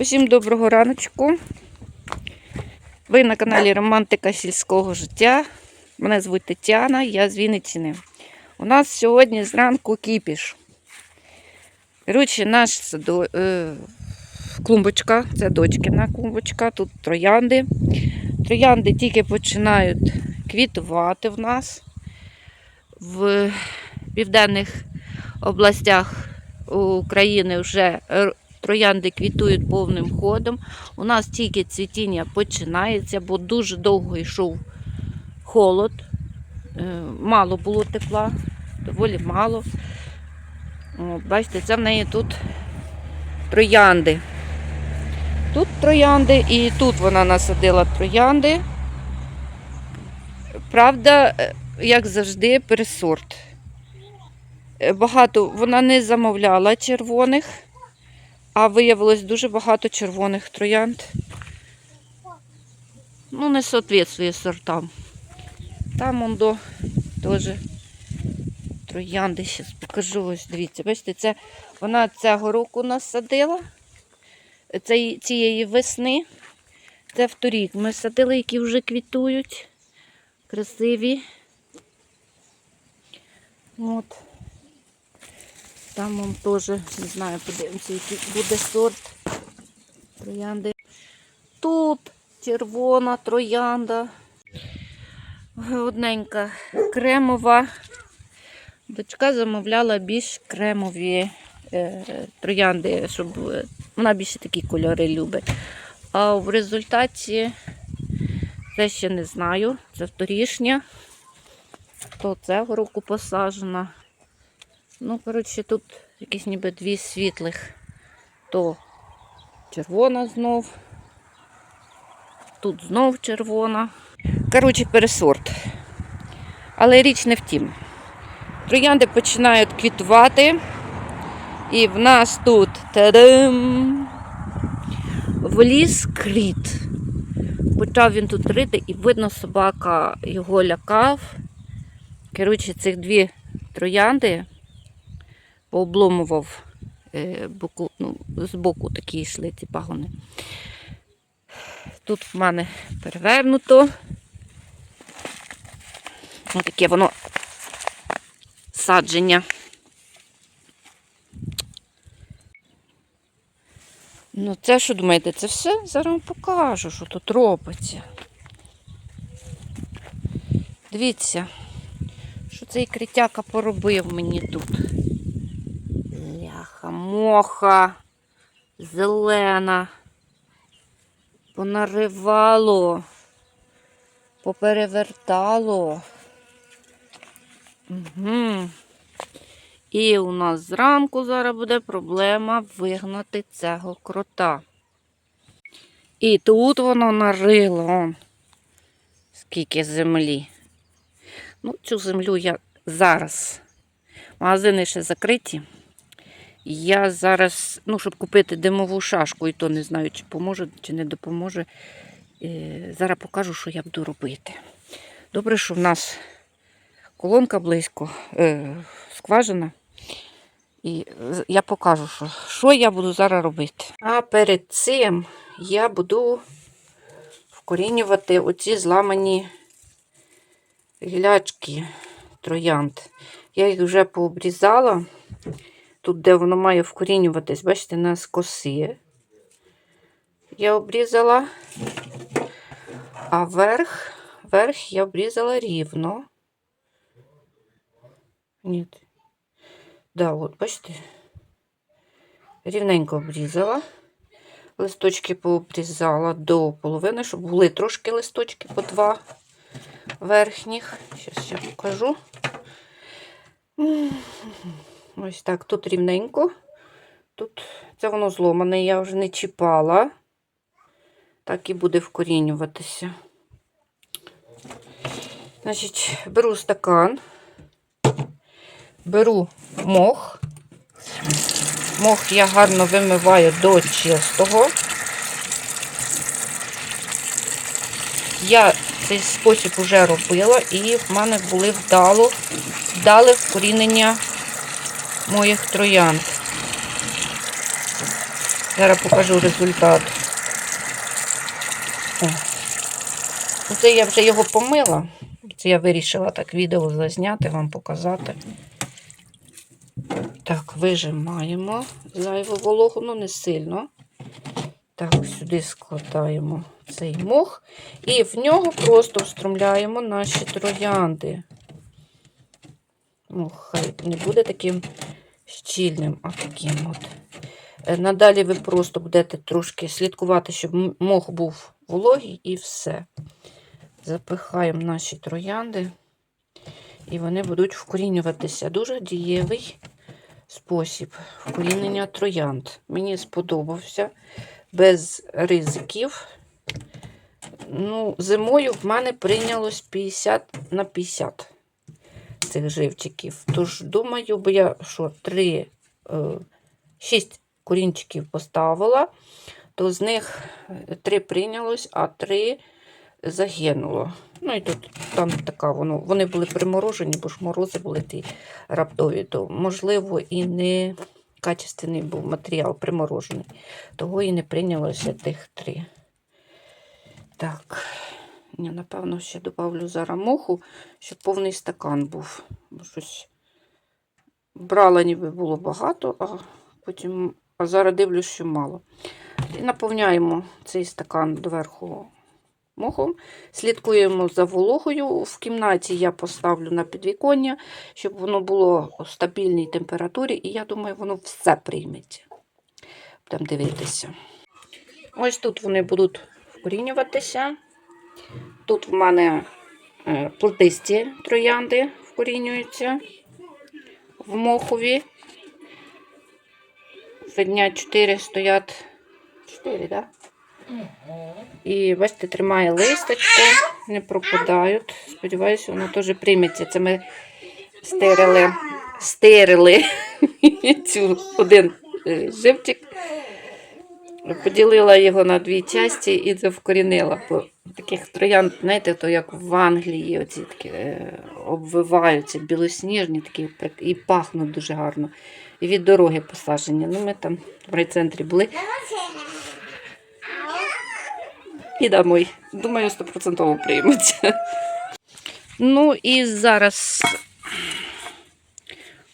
Усім доброго раночку. Ви на каналі Романтика сільського життя. Мене звуть Тетяна, я з Вінниччини. У нас сьогодні зранку кіпіш. Коротше, наш садо... е... клумбочка, це дочкина клумбочка, тут троянди. Троянди тільки починають квітувати в нас. В південних областях України вже троянди квітують повним ходом. У нас тільки цвітіння починається, бо дуже довго йшов холод. Е, Мало було тепла, доволі мало. О, бачите, це в неї тут троянди. Тут троянди і тут вона насадила троянди. Правда, е, як завжди, пересорт. Е, Багато вона не замовляла червоних, а виявилось дуже багато червоних троянд. Ну, не соответствує сортам. Там он до теж троянди. Зараз покажу ось. Дивіться, бачите, це вона цього року насадила. Це цієї весни. Це вторік. Ми садили, які вже квітують. Красиві. От. Там он теж, не знаю, подивимося, який буде сорт троянди. Тут червона троянда. Одненька кремова. Дочка замовляла більш кремові е, троянди, щоб е, вона більше такі кольори любить. А в результаті це ще не знаю. Це вторішня. То цього року посаджена. Ну, коротше, тут якісь ніби дві світлих. То червона знов. Тут знов червона. Коротше, пересорт. Але річ не в тім. Троянди починають квітувати. І в нас тут та-дам, вліз кріт. Почав він тут рити, і видно, собака його лякав. Коротше, цих дві троянди пообломував е, боку, ну, з боку такі йшли ці пагони. Тут в мене перевернуто. Ось таке воно садження. Ну, це що думаєте, це все? Зараз вам покажу, що тут робиться. Дивіться, що цей критяка поробив мені тут. Моха, зелена. Понаривало, поперевертало. Угу. І у нас зранку зараз буде проблема вигнати цього крота. І тут воно нарило. Он. Скільки землі. Ну, цю землю я зараз. Магазини ще закриті. Я зараз, ну, щоб купити димову шашку, і то не знаю, чи поможе, чи не допоможе. Е, Зараз покажу, що я буду робити. Добре, що в нас колонка близько, е, скважина. І я покажу, що, що я буду зараз робити. А перед цим я буду вкорінювати оці зламані гілячки троянд. Я їх вже пообрізала. Тут, де воно має вкорінюватись, бачите, на скоси. Я обрізала, а верх, верх я обрізала рівно. Ні. Да, от, бачите, рівненько обрізала. Листочки пообрізала до половини, щоб були трошки листочки по два верхніх. Зараз я покажу. Ось так, тут рівненько. Тут це воно зломане, я вже не чіпала. Так і буде вкорінюватися. Значить, беру стакан, беру мох. Мох я гарно вимиваю до чистого. Я цей спосіб вже робила, і в мене були вдало, вдале вкорінення моїх троянд. Зараз покажу результат. О. Це я вже його помила. Це я вирішила так відео зазняти, вам показати. Так, вижимаємо зайву вологу, ну не сильно. Так, сюди складаємо цей мох. І в нього просто встромляємо наші троянди. Ну, хай не буде таким щільним, а таким от. Е, Надалі ви просто будете трошки слідкувати, щоб мох був вологий і все. Запихаємо наші троянди, і вони будуть вкорінюватися. Дуже дієвий спосіб вкорінення троянд. Мені сподобався без ризиків. Ну, зимою в мене прийнялось 50 на 50 цих живчиків. Тож, думаю, бо я що 3, 6 корінчиків поставила, то з них 3 прийнялось, а 3 загинуло. Ну і тут там така воно. Вони були приморожені, бо ж морози були ті раптові, то можливо і не качественний був матеріал приморожений. Того і не прийнялося тих три. Так, я, напевно, ще додавлю зараз моху, щоб повний стакан був. Бо щось брала, ніби було багато, а потім, а зараз дивлюсь, що мало. І наповняємо цей стакан доверху мохом. Слідкуємо за вологою. В кімнаті я поставлю на підвіконня, щоб воно було у стабільній температурі, і я думаю, воно все прийметься. Будемо дивитися. Ось тут вони будуть вкорінюватися. Тут в мене е, плетисті троянди вкорінюються в мохові. Видня 4 стоять. 4, так? І бачите, тримає листочку, не пропадають. Сподіваюся, воно теж прийметься. Це ми стирили, стирили цю один е, живчик. Поділила його на дві часті і це вкорінила. Таких троянд, знаєте, то як в Англії, оці такі е, обвиваються, білосніжні такі і пахнуть дуже гарно. І від дороги посаджені. Ну, ми там в райцентрі були. І домой. Думаю, стопроцентово приймуться. Ну і зараз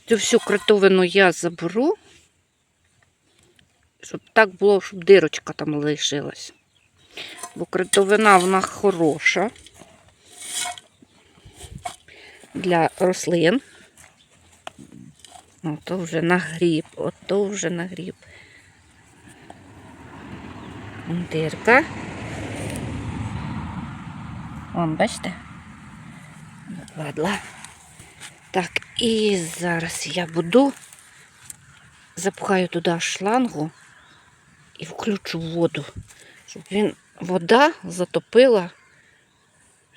цю всю кротовину я заберу, щоб так було, щоб дирочка там лишилась. Бо кротовина вона хороша для рослин. Ото вже нагріб, ото вже нагріб. Дирка. Вон, бачите? Накладла. Так, і зараз я буду запхаю туди шлангу і включу воду, щоб він, вода затопила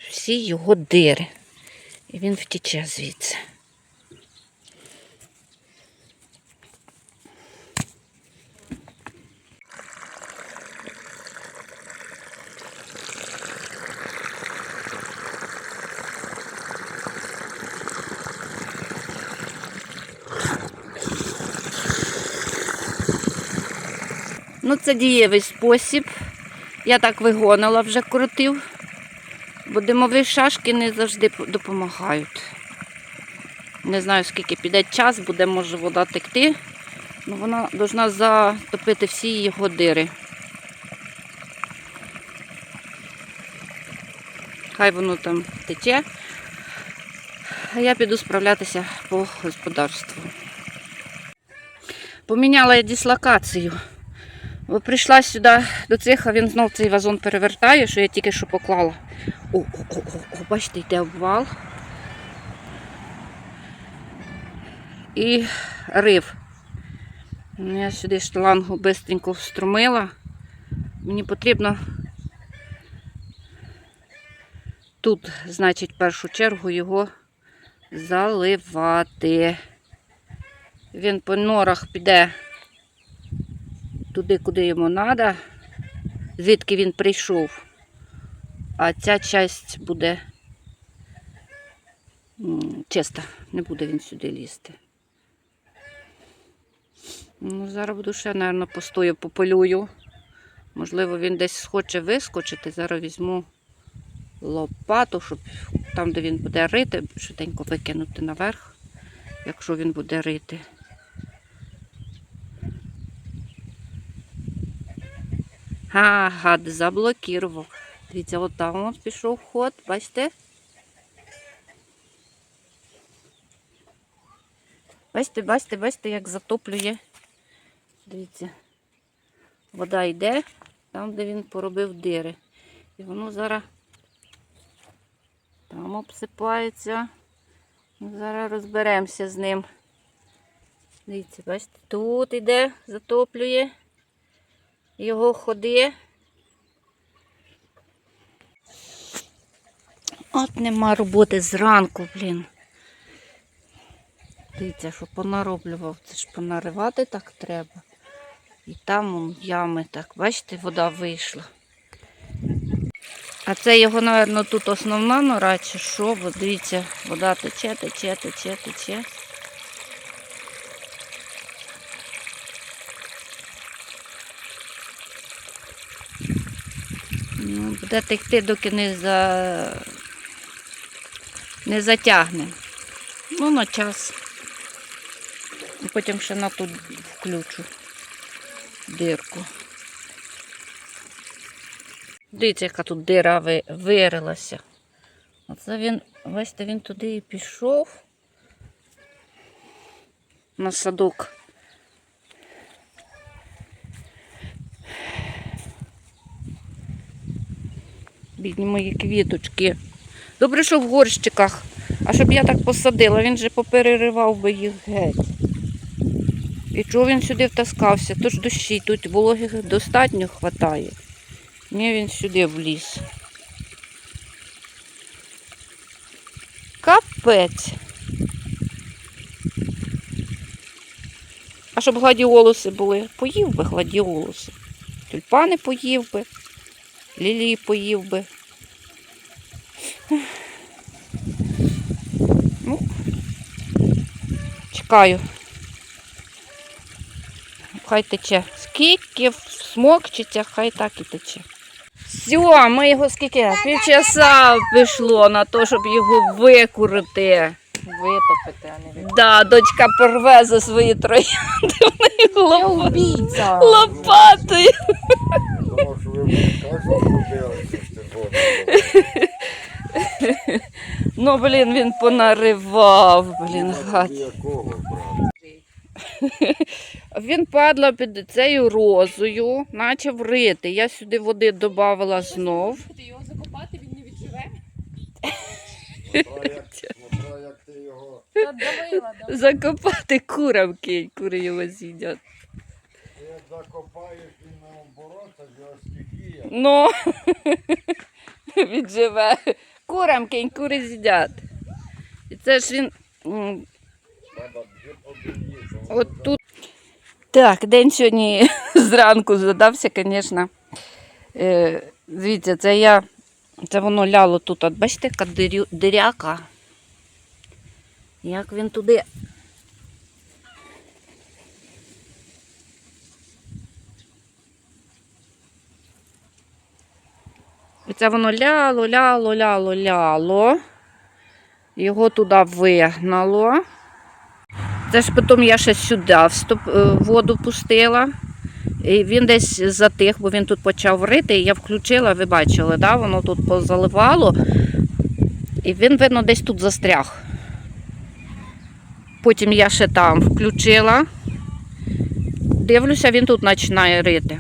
всі його дири. І він втіче звідси. Ну, це дієвий спосіб. Я так вигонила вже крутив, бо димові шашки не завжди допомагають. Не знаю, скільки піде час, буде може вода текти. Ну, вона повинна затопити всі його дири. Хай воно там тече. А я піду справлятися по господарству. Поміняла я дислокацію. Прийшла сюди до цих, а він знов цей вазон перевертає, що я тільки що поклала. О, о, о, о, о бачите, йде обвал. І рив. Ну, Я сюди шлангу швидко вструмила. Мені потрібно тут, значить, в першу чергу його заливати. Він по норах піде туди, куди йому треба, звідки він прийшов. А ця часть буде чиста, не буде він сюди лізти. Ну, зараз буду ще, мабуть, постою, пополюю. Можливо, він десь хоче вискочити. Зараз візьму лопату, щоб там, де він буде рити, швиденько викинути наверх, якщо він буде рити. Ага, гад заблокував. Дивіться, от там от пішов ход, бачите? Бачите, бачите, бачите, як затоплює. Дивіться. Вода йде там, де він поробив дири. І воно зараз там обсипається. Зараз розберемося з ним. Дивіться, бачите, тут йде, затоплює його ходи. От нема роботи зранку, блін. Дивіться, що понароблював. Це ж понаривати так треба. І там вон, ями так. Бачите, вода вийшла. А це його, напевно, тут основна нора, чи що, бо дивіться, вода тече, тече, тече, тече. Буде текти, доки не за... не затягне. Ну, на час. І потім ще на ту включу дирку. Дивіться, яка тут дира вирилася. Оце він, бачите, він туди і пішов на садок. Бідні мої квіточки. Добре, що в горщиках. А щоб я так посадила, він же попереривав би їх геть. І чого він сюди втаскався? Тож дощі, тут вологи достатньо хватає. Ні, він сюди вліз. Капець. А щоб гладіолуси були, поїв би гладіолуси. Тюльпани поїв би, лілії поїв би. Ну, чекаю. Хай тече. Скільки смокчиться, хай так і тече. Все, ми його скільки? Півчаса пішло на те, щоб його викурити. Витопити, а не від... Да, дочка порве за свої троянди в неї лоп... убійця! лопатою. Тому що ви мені кажете, Ну, блін, він понаривав, блін, гад. Він падла під цією розою, почав рити. Я сюди води додавала знов. Його закопати, він не відживе. Закопати курам кинь, кури його з'їдять. Закопаєш він наоборот, це його стихія. Ну, відживе. Курам кінь кури з'їдять. І це ж він. От тут. Так, день сьогодні зранку задався, звісно. Е, дивіться, це я. Це воно ляло тут. От бачите, яка диряка. Як він туди. І це воно ляло, ляло, ляло, ляло. Його туди вигнало. Це ж потім я ще сюди е, воду пустила. І він десь затих, бо він тут почав рити. Я включила, ви бачили, да? воно тут позаливало. І він, видно, десь тут застряг. Потім я ще там включила. Дивлюся, він тут починає рити.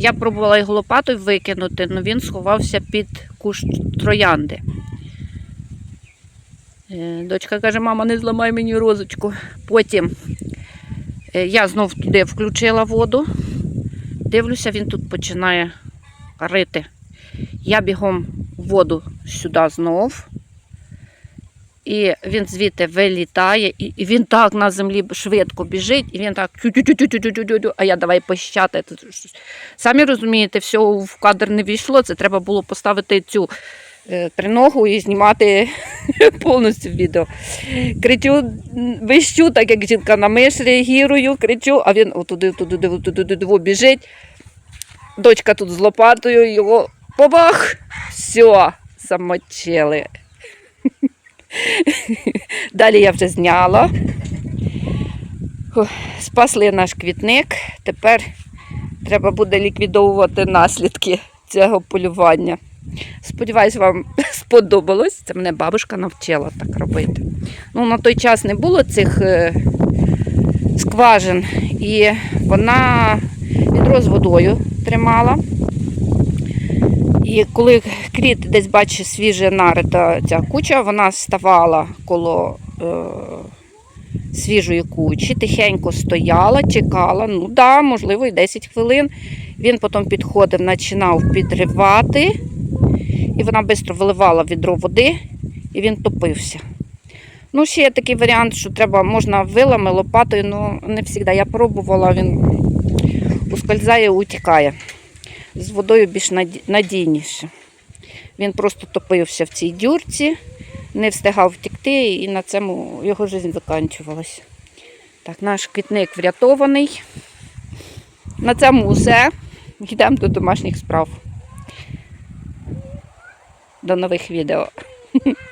Я пробувала його лопатою викинути, але він сховався під кущ троянди. Е, Дочка каже, мама, не зламай мені розочку. Потім е, я знов туди включила воду. Дивлюся, він тут починає рити. Я бігом воду сюди знов. І він звідти вилітає, і він так на землі швидко біжить, і він так а я давай пощати. Самі розумієте, все в кадр не війшло. Це треба було поставити цю е, триногу і знімати повністю відео. Кричу, вищу, так як жінка на миш реагірую, кричу, а він отуди, туди, туди, туди, туди біжить. Дочка тут з лопатою, його побах, все, замочили. Далі я вже зняла. Спасли наш квітник. Тепер треба буде ліквідовувати наслідки цього полювання. Сподіваюсь, вам сподобалось. Це мене бабушка навчила так робити. Ну, на той час не було цих е, скважин, і вона відро з водою тримала. І коли кріт десь бачить свіже нарита ця куча, вона ставала коло е, свіжої кучі, тихенько стояла, чекала. Ну да, можливо, і 10 хвилин. Він потім підходив, починав підривати, і вона швидко виливала відро води, і він топився. Ну, ще є такий варіант, що треба, можна вилами, лопатою, ну не завжди. Я пробувала, він ускользає, утікає. З водою більш надійніше. Він просто топився в цій дюрці, не встигав втекти, і на цьому його життя закінчувалася. Так, наш квітник врятований. На цьому все. Йдемо до домашніх справ. До нових відео.